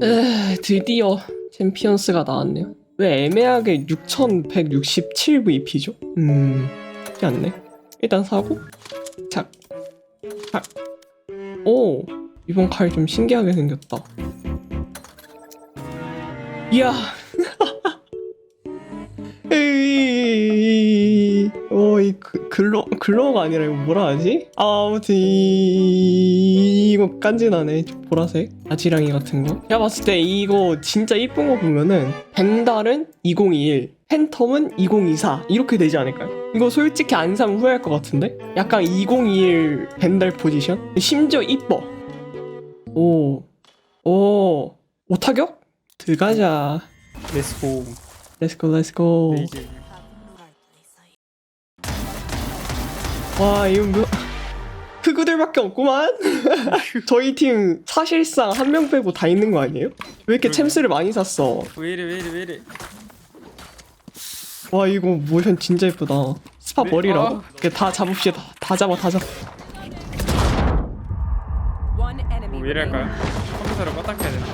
에, 드디어 챔피언스가 나왔네요. 왜 애매하게 6167 VP죠? 음, 쉽지 않네. 일단 사고, 착, 착. 오, 이번 칼 좀 신기하게 생겼다. 이야. 에이, 어, 이 그, 글로, 글로가 아니라 이거 뭐라 하지? 아, 아무튼 이, 이거 깐진하네. 보라색. 아지랑이 같은 거. 제가 봤을 때 이거 진짜 이쁜 거 보면은 벤달은 2021, 팬텀은 2024 이렇게 되지 않을까요? 이거 솔직히 안 사면 후회할 것 같은데? 약간 2021 벤달 포지션? 심지어 이뻐. 오, 오, 오타격? 들어가자. 렛츠고 렛츠고 렛츠고. 와 이거 뭐 흑우들밖에 없구만 저희 팀 사실상 한 명 빼고 다 있는 거 아니에요? 왜 이렇게 챔스를 많이 샀어 왜 이래 왜 이래 왜 이래 와 이거 모션 진짜 예쁘다 스파 네, 머리라고? 아. 이렇게 다 잡읍시다 다 잡아 다 잡아 One enemy. 뭐왜 이럴까요? 컴퓨터를 껐다 켜야 되나?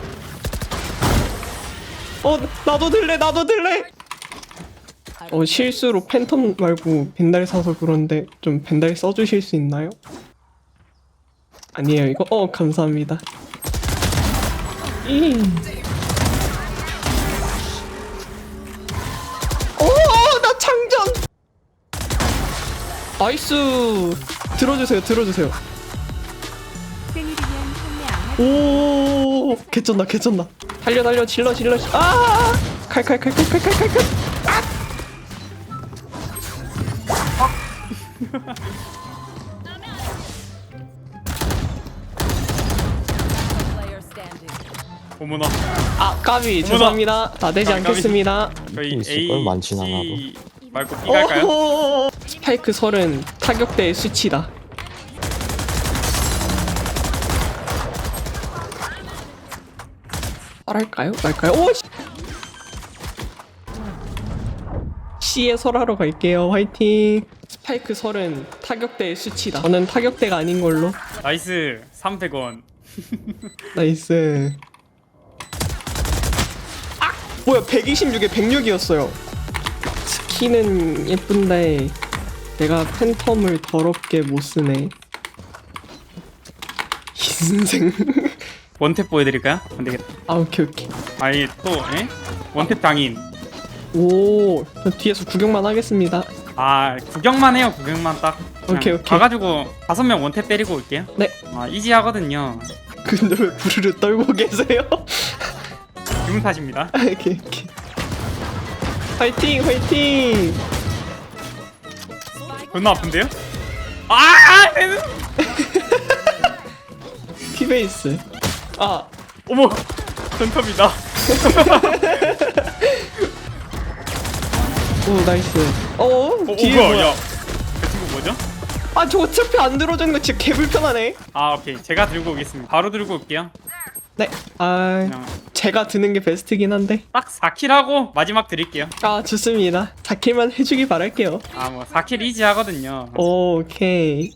어 나도 들래 나도 들래 어 실수로 팬텀 말고 벤달 사서 그런데 좀 벤달 써주실 수 있나요? 아니에요 이거? 어 감사합니다. 이. 오나 창전! 나이스! 들어주세요 들어주세요. 생일이면 판매 안 할. 오 개쩐다 개쩐다. 달려 달려 질러 질러 아 칼칼칼칼칼칼칼 어머나 아 까비 죄송합니다 다 되지 까비, 까비. 않겠습니다 저희 있을 A, 걸 많진 C 말고 B 갈까요? 오호 스파이크 설은 타격대의 수치다 말할까요? 말까요? 오! 씨. C에 설하러 갈게요 화이팅 스파이크 설은 타격대의 수치다. 저는 타격대가 아닌 걸로. 나이스. 300원. 나이스. 아! 뭐야 126에 106이었어요. 스킨은 예쁜데 내가 팬텀을 더럽게 못 쓰네. 인생. 원탭 보여드릴까요? 안 되겠다. 아 오케이 오케이. 아니 또 에? 원탭 당인. 오 저 뒤에서 구경만 하겠습니다 아 구경만 해요. 구경만 딱. 그냥 오케이, 오케이. 가가지고 다섯 명 원탭 때리고 올게요. 네. 아 이지하거든요. 근데 왜 부르르 떨고 계세요? 기분 탓입니다. 아, 오케이 오케이. 화이팅 화이팅! 존나 아픈데요? 아! 쟤는- 티베이스. 아. 어머 전톱이다 오 나이스 어? 어, 뒤에 뭐야 뭐야 야 그 친구 뭐죠? 아 저거 트로피 안 들어주는 거 진짜 개불편하네 아 오케이 제가 들고 오겠습니다 바로 들고 올게요 네. 아, 그냥 제가 드는 게 베스트긴 한데. 딱 4킬 하고 마지막 드릴게요 아, 좋습니다. 4킬만 해주기 바랄게요. 아 뭐 4킬 이지 하거든요 오케이.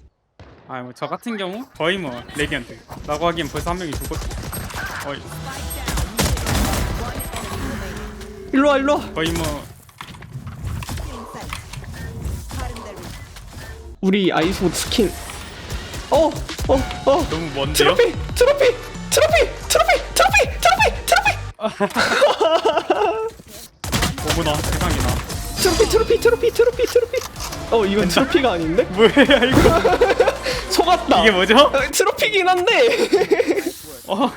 아 뭐 저 같은 경우 거의 뭐 레디언트 라고 하기엔 벌써 한 명이 죽었 어이 일로 와, 일로 와. 거의 뭐 우리 아이소 스킨. 어, 어, 어. 너무 먼데요? 트로피, 트로피, 트로피, 트로피, 트로피, 트로피, 트로피. 어머나 세상에나 트로피, 트로피, 트로피, 트로피, 트로피. 어, 이건 트로피가 아닌데? 뭐야 이거 속았다. 이게 뭐죠? 어, 트로피긴 한데. 어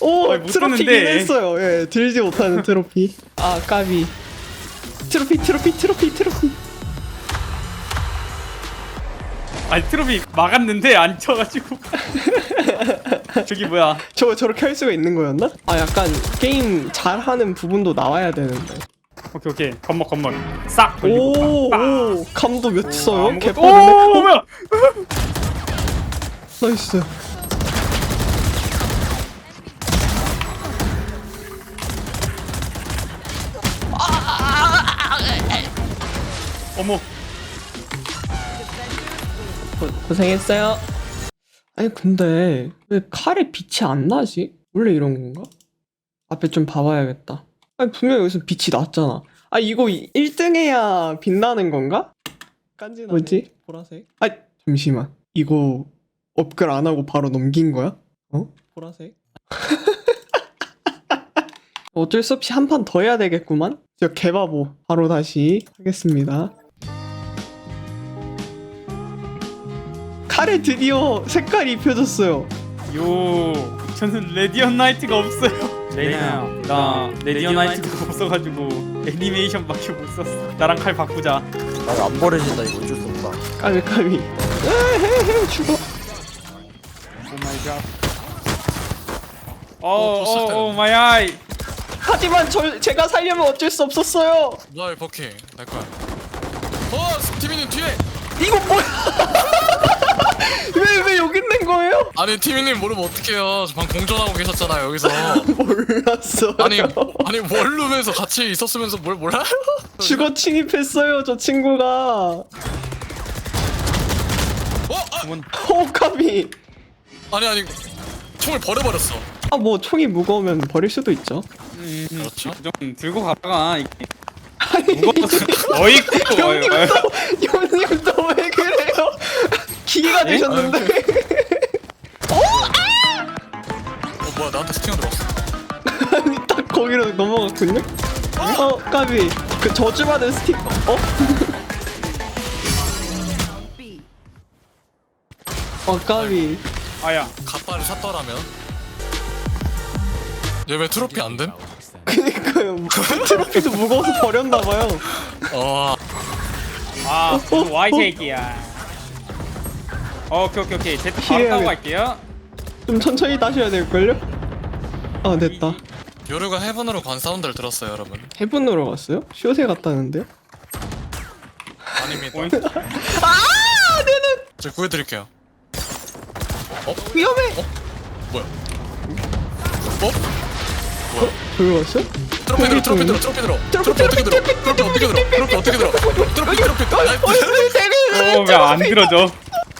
오, 못 트로피긴 드는데. 했어요. 예, 들지 못하는 트로피. 아, 까비. 트로피, 트로피, 트로피, 트로피. 아니 트로피 막았는데 안 쳐가지고. 저기 뭐야? 저거 저렇게 할 수가 있는 거였나? 아 약간 게임 잘하는 부분도 나와야 되는데. 오케이 오케이. 건먹 건먹 싹 돌리고. 오, 빡, 빡. 오 감도 몇 써요? 아무것도- 개빠르네 오 어, 뭐야? 나이스. 어머 고, 고생했어요 아니 근데 왜 칼에 빛이 안 나지? 원래 이런 건가? 앞에 좀 봐봐야겠다. 아니 분명 여기서 빛이 났잖아. 아 이거 1등 해야 빛나는 건가? 깐지 뭐지? 보라색. 아 잠시만. 이거 업글 안 하고 바로 넘긴 거야? 어? 보라색. 어쩔 수 없이 한 판 더 해야 되겠구만. 저 개바보. 바로 다시 하겠습니다. 칼에 드디어 색깔이 입혀졌어요. 요 저는 레디언 나이트가 없어요 레이나야 나 레디언 나이트가 없어가지고 애니메이션밖에 못 썼어 나랑 칼 바꾸자 나도 안 버려진다 이거 어쩔 수 없다 까비 까비. 에헤헤 죽어. 오마이갓 어어오 마이 아이 하지만 저 제가 살려면 어쩔 수 없었어요. 너의 버킹 날 거야. 어, 티미님 뒤에. 이거 뭐야? 여기 있는 거예요? 아니 티미님 모르면 어떡해요. 저 방금 공전하고 계셨잖아요 여기서. 몰랐어요. 아니 아니 원룸에서 같이 있었으면서 뭘 몰라요? 죽어 침입했어요 저 친구가. 어? 아, 주문 호감이. 아니 아니 총을 버려버렸어. 아 뭐 총이 무거우면 버릴 수도 있죠. 음, 그렇죠. 좀 들고 가다가 이게 무거워서 어이쿠 형님도 형님도 왜 그래요? 기계가 예? 되셨는데. 어 뭐야 나한테 스팅어 들어왔어. 아니 딱 거기로 넘어갔군요. 어 까비 그 저주받은 스티커. 어? 어 까비. 아야 갓바를 샀더라면. 얘 왜 트로피 안 됨? 그니까요. 트로피도 무거워서 버렸나봐요. 어. 아 와이 새끼야 어, 오케이 오케이 오케이 제트 바로 타고 갈게요 좀 천천히 따셔야 될걸요? 아 됐다. 요르가 헤븐으로 관 사운드를 들었어요 여러분. 해븐으로 갔어요? 쇼세 갔다는데요? 아닙니다. 오잉? 아 내는 제가 구해드릴게요. 위험해. 뭐야? 어? 저기 갔어? 트로피 들어 트로피 들어 트로피 들어 트로피 어떻게 들어 트로피 어떻게 들어 트로피 어떻게 들어 트로피 트로피 나이스 어왜 안 들어져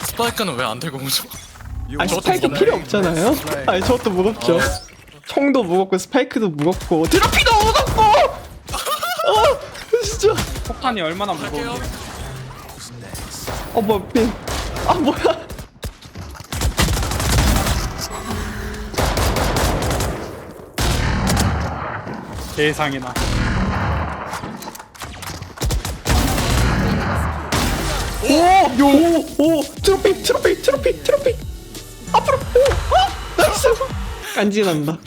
스파이크는 왜 안 들고 오죠? 아 저것도 스파이크 무겁네. 필요 없잖아요? 아니 저것도 무겁죠. 어. 총도 무겁고 스파이크도 무겁고 트로피도 무겁고. 어 진짜. 폭탄이 얼마나. 무거운데 어 뭐야 빈. 아 뭐야? 세상에나 오오오 트로피 트로피 트로피 트로피 앞으로 오 아 나이스 간지난다.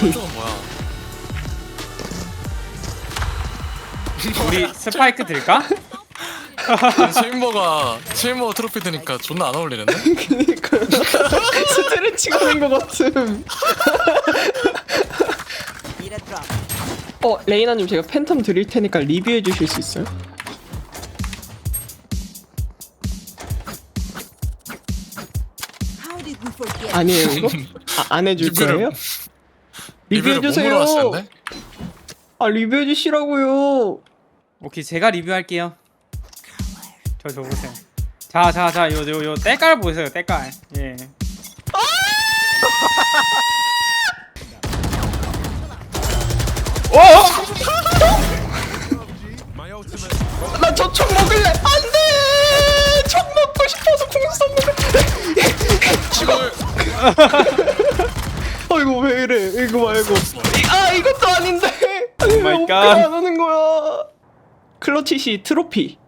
오른쪽은 뭐야? 우리 스파이크 들까? 체인버가 체인버 트로피 드니까 존나 안 어울리는데? 그니까 스트레칭 하는 것 같음. Need a drop. 어 레이나님 제가 팬텀 드릴 테니까 리뷰해 주실 수 있어요? 아니에요 이거? 아, 안 해줄 리뷰를- 거예요? 리뷰해 주세요. 아 리뷰해 주시라고요. 오케이 제가 리뷰할게요 저 저 보세요 자자자 요 요 요 때깔 보세요 때깔 예 어? 나저 총 먹을래. 안 돼. 총 먹고 싶어서 궁 썼는데. 이걸 아이고 왜 이래? 이거 말고. 이- 아 이것도 아닌데. 아니, 왜 God. 안 하는 거야? 클러치시 트로피.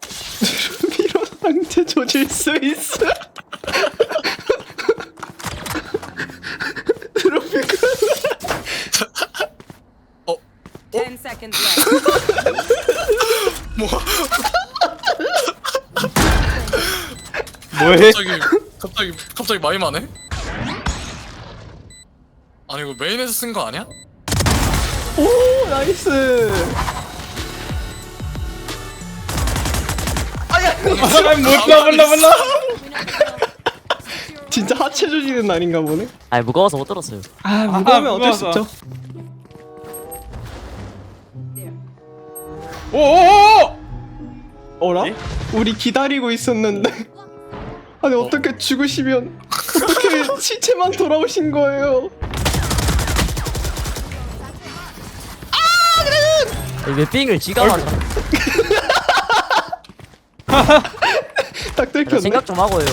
트로피로 상체 조질 수 있어. 트로피가 Left. 뭐 뭐해? 갑자기 갑자기 갑자기 마이마네? 아니 이거 메인에서 쓴 거 아니야? 오 나이스. 아야 아, 몰라 몰라 몰라 진짜 하체 조지는 날인가 보네. 아니 무거워서 못 들었어요 아 무거우면 어쩔 수 무거워서. 없죠. 오오오 어라? 예? 우리 기다리고 있었는데. 아니 어떻게 죽으시면 시체만 돌아오신 거예요. 왜 삥을 지가 맞아 딱 들켰네. 생각 좀 하고요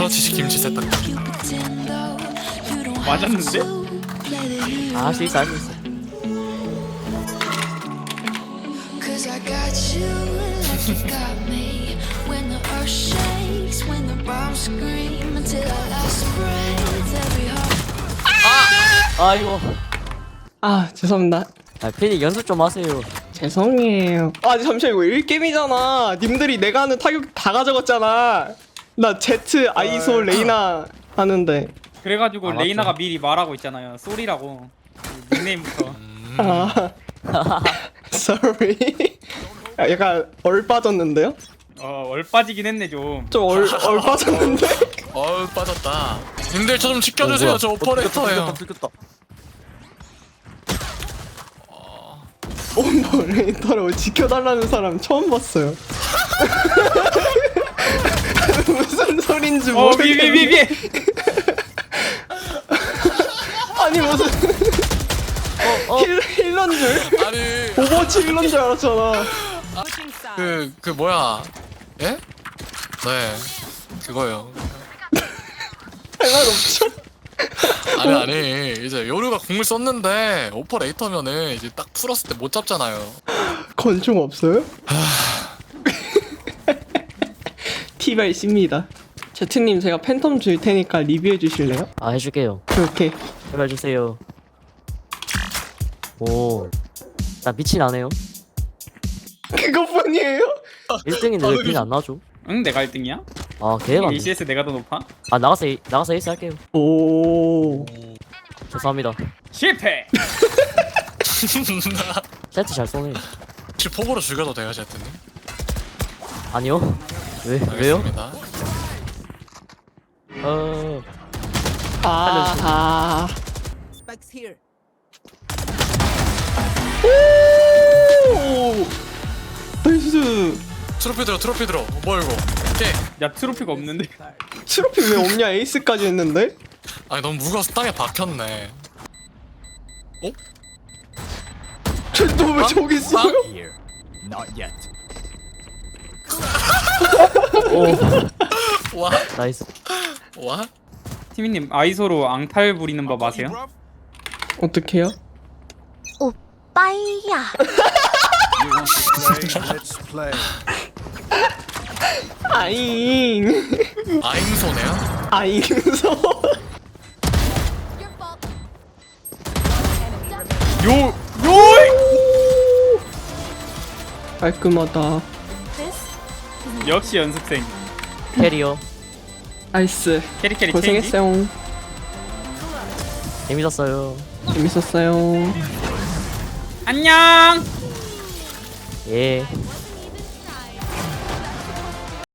그렇지 김치 세탁 맞았는데? 아 할수 있어 할수 있어 heart. 아이고 아 죄송합니다. 아 피디 연습 좀 하세요 죄송해요. 아 잠시만 이거 1게임이잖아. 님들이 내가 하는 타격 다 가져갔잖아. 나 Z, 아이소, 레이나 하는데. 그래가지고 아, 맞죠. 레이나가 미리 말하고 있잖아요. 쏘리라고 닉네임부터. 아, sorry. 아, 약간 얼 빠졌는데요? 어 얼 빠지긴 했네 좀. 좀 얼, 얼 빠졌는데? 어우 빠졌다 님들 저 좀 지켜주세요 저 오퍼레이터예요 들켰다 오퍼레이터를 지켜달라는 사람 처음 봤어요. 무슨 소린지 어위위위 모르겠는데. 위. 아니 무슨 어, 어. 힐, 힐러인 줄? 아니 오버워치 힐러인 줄 알았잖아. Sides. 그그 뭐야 예? 네 그거요 할말 없죠? 아니 아니 이제 요루가 공을 썼는데 오퍼레이터면은 이제 딱 풀었을 때 못 잡잖아요 권총 없어요? 티가 있습니다. 제트님 제가 팬텀 줄 테니까 리뷰해 주실래요? 아 해줄게요 그렇게 제발 주세요 오 나 미친 안 해요 그것뿐이에요? 1등인데 왜 삥이 안 나와줘 응 내가 1등이야? 아 개만 ACS 내가 더 높아? 아 나가서 이- 나가서 에이스 할게요 오 죄송합니다 실패. 세트 잘 쏘네 혹시 폭으로 죽여도 돼요 제트님? 아니요 왜? 왜요? 알겠습니다. 어 아, Spikes here. 오! 나이스. 트로피 들어 트로피 들어. 뭐 이거? 오케이. 야 트로피가 없는데. 트로피 왜 없냐? 에이스까지 했는데? 아니 너무 무거워서 땅에 박혔네. 쟤또왜 저기 있어요? 오, 와? 나이스 와? 티미님 아이소로 앙탈 부리는 법 아세요? 어떡해요? 빠이야. 아잉 아임소네요? 아잉서 요 요. 깔끔하다 역시 연습생. 캐리어 나이스 캐리 캐리 체인지. 고생했어요 재밌었어요 재밌었어요 안녕. 예